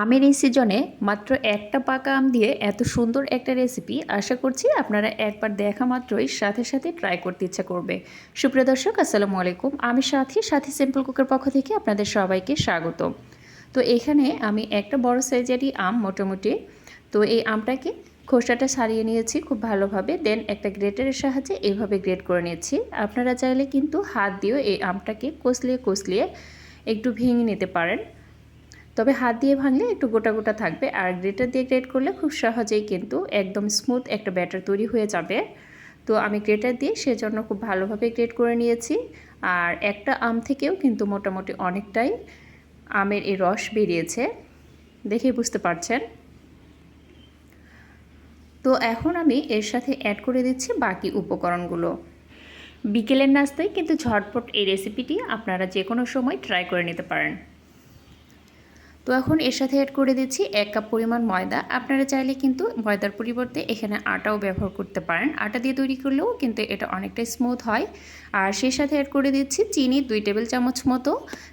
আমের এই সিজনে মাত্র একটা পাকা আম দিয়ে এত সুন্দর একটা রেসিপি আশা করছি আপনারা একবার দেখা মাত্রই সাথে সাথে ট্রাই করতে ইচ্ছা করবে। সুপ্রিয় দর্শক, আসসালামু আলাইকুম। আমি সাথী সাথী সিম্পল কুকের পক্ষ থেকে আপনাদের সবাইকে স্বাগত। তো এখানে আমি একটা বড় সাইজেরই আম মোটামুটি। তো এই আমটাকে খোসাটা সারিয়ে নিয়েছি খুব ভালোভাবে দেন একটা গ্রেটারের সাহায্যে এইভাবে গ্রেট করে নিয়েছি। আপনারা চাইলে কিন্তু হাত দিয়েও এই আমটাকে কষলিয়ে কষলিয়ে একটু ভেঙে নিতে পারেন। তবে হাত দিয়ে ভাঙলে একটু গোটা গোটা থাকবে আর গ্রেটার দিয়ে গ্রেট করলে খুব সহজেই কিন্তু একদম স্মুথ একটা ব্যাটার তৈরি হয়ে যাবে। তো আমি গ্রেটার দিয়ে সেজন্য খুব ভালোভাবে গ্রেট করে নিয়েছি আর একটা আম থেকেও কিন্তু মোটামুটি অনেকটাই আমের এই রস বেরিয়েছে দেখে বুঝতে পারছেন। তো এখন আমি এর সাথে অ্যাড করে দিচ্ছি বাকি উপকরণগুলো। বিকেলের নাস্তায় কিন্তু ঝটপট এই রেসিপিটি আপনারা যে কোনো সময় ট্রাই করে নিতে পারেন। তো এখন এর সাথে অ্যাড করে দিচ্ছি এক কাপ পরিমাণ ময়দা। আপনারা চাইলে কিন্তু ময়দার পরিবর্তে এখানে আটাও ব্যবহার করতে পারেন। আটা দিয়ে তৈরি করলেও কিন্তু এটা অনেকটাই স্মুথ হয়। আর সেই সাথে অ্যাড করে দিচ্ছি চিনি দুই টেবিল চামচ মতো।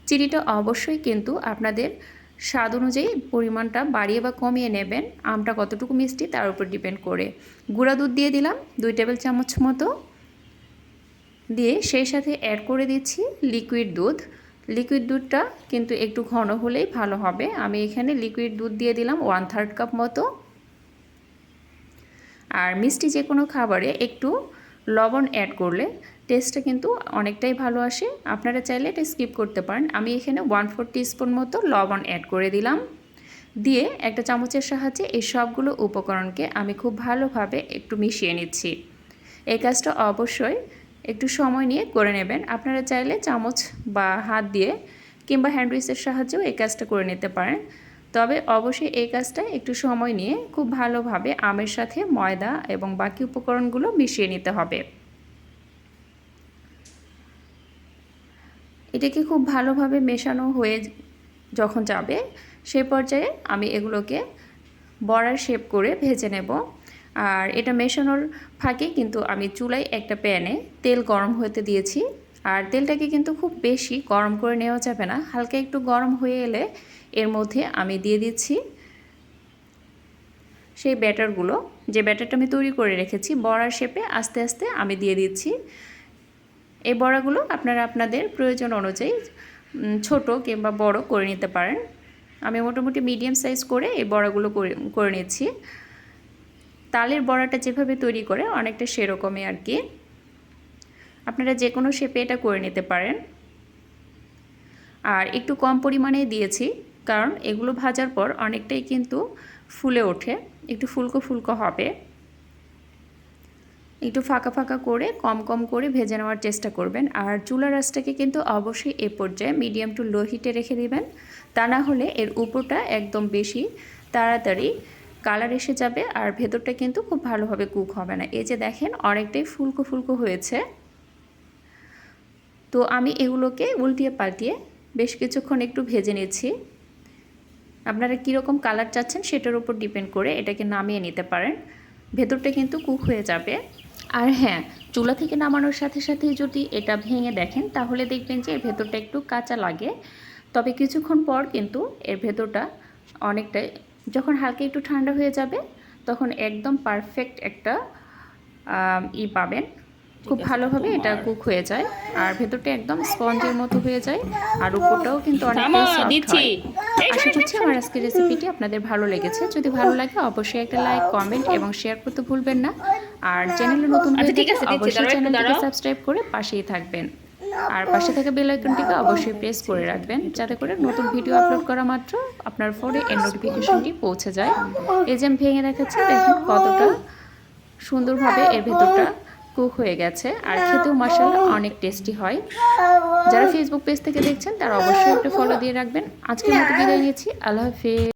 চিনিটা অবশ্যই কিন্তু আপনাদের স্বাদ অনুযায়ী পরিমাণটা বাড়িয়ে বা কমিয়ে নেবেন। আমটা কতটুকু মিষ্টি তার উপর ডিপেন্ড করে। গুঁড়া দুধ দিয়ে দিলাম দুই টেবিল চামচ মতো। দিয়ে সেই সাথে অ্যাড করে দিচ্ছি লিকুইড দুধ। লিকুইড দুধটা কিন্তু একটু ঘন হলেই ভালো হবে। আমি এখানে লিকুইড দুধ দিয়ে দিলাম ওয়ান থার্ড কাপ মতো। আর মিষ্টি যে কোনো খাবারে একটু লবণ অ্যাড করলে টেস্টটা কিন্তু অনেকটাই ভালো আসে। আপনারা চাইলে এটা স্কিপ করতে পারেন। আমি এখানে ওয়ান ফোর স্পুন মতো লবণ অ্যাড করে দিলাম। দিয়ে একটা চামচের সাহায্যে এই সবগুলো উপকরণকে আমি খুব ভালোভাবে একটু মিশিয়ে নিচ্ছি। এই কাজটা অবশ্যই একটু সময় নিয়ে করে নেবেন। আপনারা চাইলে চামচ বা হাত দিয়ে কিংবা হ্যান্ডউইচের সাহায্যেও এই কাজটা করে নিতে পারেন। তবে অবশ্যই এই কাজটা একটু সময় নিয়ে খুব ভালোভাবে আমের সাথে ময়দা এবং বাকি উপকরণগুলো মিশিয়ে নিতে হবে। এটাকে খুব ভালোভাবে মেশানো হয়ে যখন যাবে সেই পর্যায়ে আমি এগুলোকে বড়ার শেপ করে ভেজে নেব। আর এটা মেশানোর ফাঁকে কিন্তু আমি চুলায় একটা প্যানে তেল গরম হতে দিয়েছি। আর তেলটাকে কিন্তু খুব বেশি গরম করে নেওয়া যাবে না, হালকা একটু গরম হয়ে এলে এর মধ্যে আমি দিয়ে দিচ্ছি সেই ব্যাটারগুলো। যে ব্যাটারটা আমি তৈরি করে রেখেছি, বড়ার শেপে আস্তে আস্তে আমি দিয়ে দিচ্ছি। এই বড়াগুলো আপনারা আপনাদের প্রয়োজন অনুযায়ী ছোট কিংবা বড় করে নিতে পারেন। আমি মোটামুটি মিডিয়াম সাইজ করে এই বড়াগুলো করে করে নিচ্ছি। তালের বড়াটা যেভাবে তৈরি করে অনেকটা সেরকমই আর কি। আপনারা যে কোনো শেপে এটা করে নিতে পারেন। আর একটু কম পরিমাণে দিয়েছি, কারণ এগুলো ভাজার পর অনেকটাই কিন্তু ফুলে ওঠে। একটু ফুলকো ফুলকো হবে। একটু ফাঁকা ফাঁকা করে, কম কম করে ভেজে নেওয়ার চেষ্টা করবেন। আর চুলা রাসটাকে কিন্তু অবশ্যই এ পর্যায়ে মিডিয়াম টু লো হিটে রেখে দিবেন। তা না হলে এর উপরটা একদম বেশি তাড়াতাড়ি কালার এসে যাবে আর ভেতরটা কিন্তু খুব ভালোভাবে কুক হবে না। এই যে দেখেন অনেকটাই ফুলকো ফুলকো হয়েছে। তো আমি এগুলোকে উল্টিয়ে পাল্টিয়ে বেশ কিছুক্ষণ একটু ভেজে নিচ্ছি। আপনারা কীরকম কালার চাচ্ছেন সেটার উপর ডিপেন্ড করে এটাকে নামিয়ে নিতে পারেন। ভেতরটা কিন্তু কুক হয়ে যাবে। আর হ্যাঁ চুলা থেকে নামানোর সাথে সাথে যদি এটা ভেঙে দেখেন তাহলে দেখবেন যে এর ভেতরটা একটু কাঁচা লাগে। তবে কিছুক্ষণ পর কিন্তু এর ভেতরটা অনেকটাই যখন হালকা একটু ঠান্ডা হয়ে যাবে তখন একদম পারফেক্ট একটা ই পাবেন। খুব ভালোভাবে এটা কুক হয়ে যায়। আর ভেতরটা একদম স্পঞ্জের মতো হয়ে যায়। আর উপরটাও কিন্তু অনেকটাই আশা করছি আমার আজকের রেসিপিটি আপনাদের ভালো লেগেছে। যদি ভালো লাগে অবশ্যই একটা লাইক কমেন্ট এবং শেয়ার করতে ভুলবেন না। আর চ্যানেলে নতুন হয়ে থাকলে অবশ্যই চ্যানেলটিকে সাবস্ক্রাইব করে পাশেই থাকবেন। আর পাশে থাকা বেল আইকনটিকে অবশ্যই প্রেস করে রাখবেন, যাতে করে নতুন ভিডিও আপলোড করা মাত্র আপনার ফোনে এর নোটিফিকেশনটি পৌঁছে যায়। এই যে আমি ভেঙে দেখাচ্ছি, দেখুন কতটা সুন্দরভাবে এর ভেতরটা কুক হয়ে গেছে, আর খেতেও মশালা অনেক টেস্টি হয়। যারা ফেসবুক পেজ থেকে দেখছেন, তারা অবশ্যই একটা ফলো দিয়ে রাখবেন। আজকের মতো বিদায় নিয়েছি আল্লাহ হাফিজ।